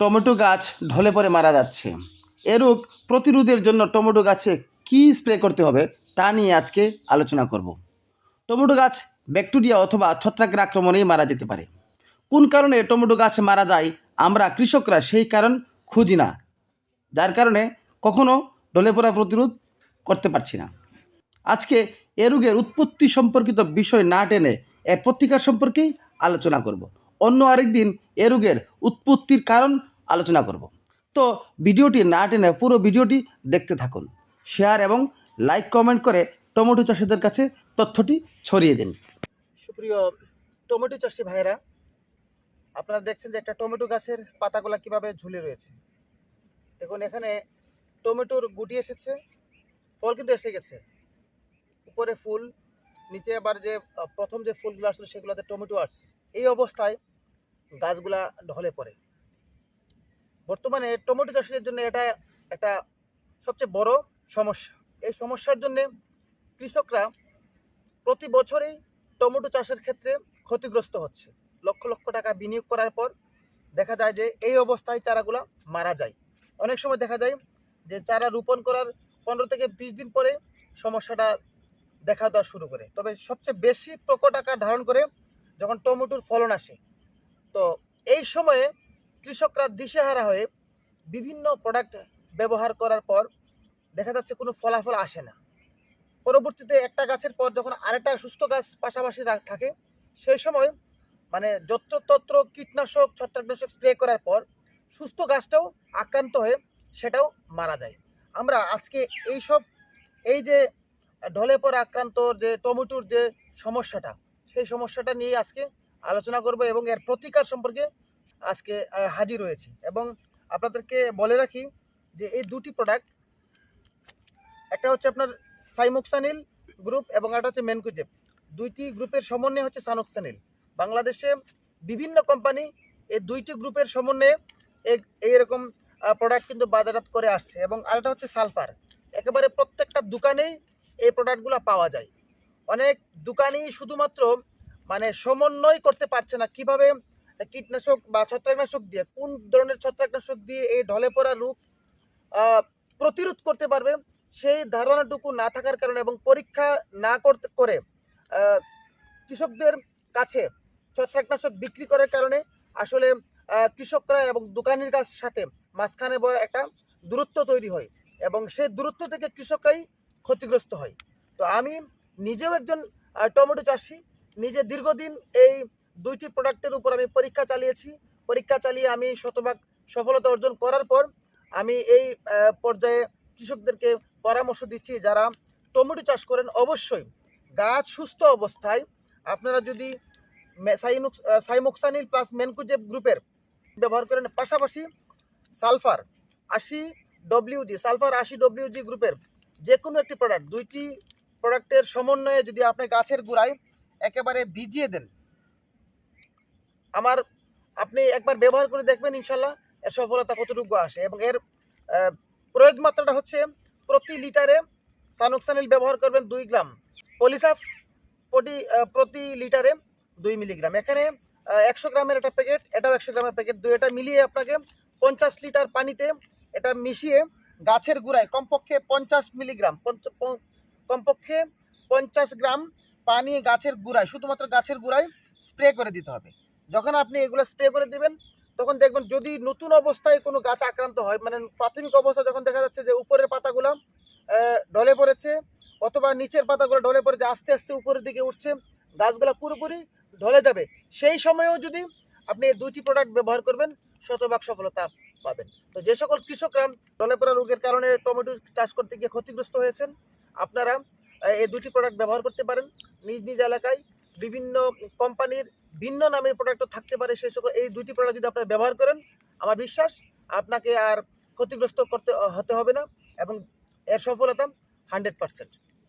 Tomato গাছ ঢলে পড়ে মারা যাচ্ছে। এ রোগ প্রতিরোধের জন্য টমেটো গাছে কী স্প্রে করতে হবে তা নিয়ে আজকে আলোচনা করব। টমেটো গাছ ব্যাকটেরিয়া অথবা ছত্রাকের আক্রমণেই মারা যেতে পারে। কোন কারণে টমেটো গাছ মারা যায় আমরা কৃষকরা সেই কারণ খুঁজি না। যার কারণে কখনো ঢলে পড়া প্রতিরোধ করতে পারছি না। আজকে এ রোগের উৎপত্তি সম্পর্কিত বিষয় না টেনে এর প্রতিকার সম্পর্কেই আলোচনা করব। অন্য আরেকদিন এ রোগের উৎপত্তির কারণ আলোচনা করব। তো ভিডিওটি না টেনে পুরো ভিডিওটি দেখতে থাকুন। শেয়ার এবং লাইক কমেন্ট করে টমেটো চাষিদের কাছে তথ্যটি ছড়িয়ে দিন। সুপ্রিয় টমেটো চাষি ভাইয়েরা, আপনারা দেখছেন যে একটা টমেটো গাছের পাতাগুলা কীভাবে ঝুলে রয়েছে। দেখুন, এখানে টমেটোর গুটি এসেছে, ফল কিন্তু এসে গেছে। উপরে ফুল, নিচে আবার যে প্রথম যে ফুলগুলো আসলো সেগুলোতে টমেটো আসছে। এই অবস্থায় গাছগুলা ঢলে পড়ে। বর্তমানে টমেটো চাষিদের জন্য এটা একটা সবচেয়ে বড় সমস্যা। এই সমস্যার জন্য কৃষকরা প্রতি বছরেই টমেটো চাষের ক্ষেত্রে ক্ষতিগ্রস্ত হচ্ছে। লক্ষ লক্ষ টাকা বিনিয়োগ করার পর দেখা যায় যে এই অবস্থায় চারাগুলা মারা যায়। অনেক সময় দেখা যায় যে চারা রোপণ করার পনেরো থেকে বিশ দিন পরে সমস্যাটা দেখা দেওয়া শুরু করে। তবে সবচেয়ে বেশি প্রকট আকার ধারণ করে যখন টমেটোর ফলন আসে, তো এই সময়ে কৃষকরা দিশেহারা হয়ে বিভিন্ন প্রোডাক্ট ব্যবহার করার পর দেখা যাচ্ছে কোনো ফলাফল আসে না। পরবর্তীতে একটা গাছের পর যখন আরেকটা সুস্থ গাছ পাশাপাশি থাকে, সেই সময় মানে যত্রতত্র কীটনাশক, ছত্রাকনাশক স্প্রে করার পর সুস্থ গাছটাও আক্রান্ত হয়ে সেটাও মারা যায়। আমরা আজকে এই সব, এই যে ঢলে পড়া আক্রান্ত যে টমেটোর যে সমস্যাটা, সেই সমস্যাটা নিয়ে আজকে আলোচনা করব এবং এর প্রতিকার সম্পর্কে আজকে হাজির হয়েছে। এবং আপনাদেরকে বলে রাখি যে এই দুটি প্রোডাক্ট একটা হচ্ছে আপনার সাইমোক্সানিল গ্রুপ এবং একটা হচ্ছে মেনকুজেব। দুইটি গ্রুপের সমন্বয় হচ্ছে সানোক্সানিল। বাংলাদেশে বিভিন্ন কোম্পানি এই দুইটি গ্রুপের সমন্বয়ে এই- এইরকম প্রোডাক্ট কিন্তু বাজারজাত করে আসছে এবং আরেকটা হচ্ছে সালফার। একেবারে প্রত্যেকটা দোকানেই এই প্রোডাক্টগুলো পাওয়া যায়। অনেক দোকানই শুধুমাত্র মানে সমন্বয় করতে পারছে না। কীভাবে কীটনাশক বা ছত্রাকনাশক দিয়ে, কোন ধরনের ছত্রাকনাশক দিয়ে এই ঢলে পড়া রোগ প্রতিরোধ করতে পারবে? সেই ধারণাটুকু না থাকার কারণে এবং পরীক্ষা না করতে, করে কৃষকদের কাছে ছত্রাকনাশক বিক্রি করার কারণে আসলে কৃষকরা এবং দোকানের কাছ সাথে মাঝখানে বড় একটা দূরত্ব তৈরি হয় এবং সেই দূরত্ব থেকে কৃষকরাই ক্ষতিগ্রস্ত হয়। তো আমি নিজেও একজন টমেটো চাষি, নিজে দীর্ঘদিন এই দুইটি প্রোডাক্টের উপর আমি পরীক্ষা চালিয়েছি। পরীক্ষা চালিয়ে আমি শতভাগ সফলতা অর্জন করার পর আমি এই পর্যায়ে কৃষকদেরকে পরামর্শ দিচ্ছি যারা টমেটো চাষ করেন অবশ্যই। গাছ সুস্থ অবস্থায়। আপনারা যদি সাইমোক্সানিল প্লাস মেনকুজেব গ্রুপের ব্যবহার করেন, পাশাপাশি সালফার আশি ডব্লিউজি, সালফার আশি ডব্লিউজি গ্রুপের যে কোনো একটি প্রোডাক্ট দুইটি প্রোডাক্টের সমন্বয়ে যদি আপনি গাছের গোড়ায় একেবারে ভিজিয়ে দেন আমার, আপনি একবার ব্যবহার করে দেখবেন ইনশাল্লাহ, এর সফলতা কতটুকু আসে এবং এর প্রয়োগ মাত্রাটা হচ্ছে প্রতি লিটারে সানুক্সানিল ব্যবহার করবেন দুই গ্রাম, পলিসাফ প্রতি প্রতি লিটারে দুই মিলিগ্রাম। এখানে একশো গ্রামের একটা প্যাকেট, এটাও একশো গ্রামের প্যাকেট, দুইটা মিলিয়ে আপনাকে পঞ্চাশ লিটার পানিতে এটা মিশিয়ে গাছের গুঁড়ায় কমপক্ষে পঞ্চাশ মিলিগ্রাম কমপক্ষে পঞ্চাশ গ্রাম পানি গাছের গুঁড়ায়, শুধুমাত্র গাছের গুঁড়ায় স্প্রে করে দিতে হবে। যখন আপনি এগুলো স্প্রে করে দিবেন, তখন দেখবেন যদি নতুন অবস্থায় কোনো গাছ আক্রান্ত হয় মানে প্রাথমিক অবস্থা যখন দেখা যাচ্ছে যে উপরের পাতাগুলো ঢলে পড়েছে, অথবা নিচের পাতাগুলো ঢলে পড়েছে, আস্তে আস্তে উপরের দিকে উঠছে, গাছগুলো পুরোপুরি ঢলে যাবে। সেই সময়েও যদি আপনি এই দুইটি প্রোডাক্ট ব্যবহার করবেন, শতভাগ সফলতা পাবেন। তো যে সকল কৃষকরা ঢলে পড়া রোগের কারণে টমেটো চাষ করতে গিয়ে ক্ষতিগ্রস্ত হয়েছেন, আপনারা এই দুটি প্রোডাক্ট ব্যবহার করতে পারেন। নিজ নিজ এলাকায় বিভিন্ন কোম্পানির ভিন্ন নামের প্রোডাক্টও থাকতে পারে, সেই সকল এই দুটি প্রোডাক্ট যদি আপনারা ব্যবহার করেন, আমার বিশ্বাস আপনাকে আর ক্ষতিগ্রস্ত করতে, হতে হবে না এবং এর সফলতা হান্ড্রেড পার্সেন্ট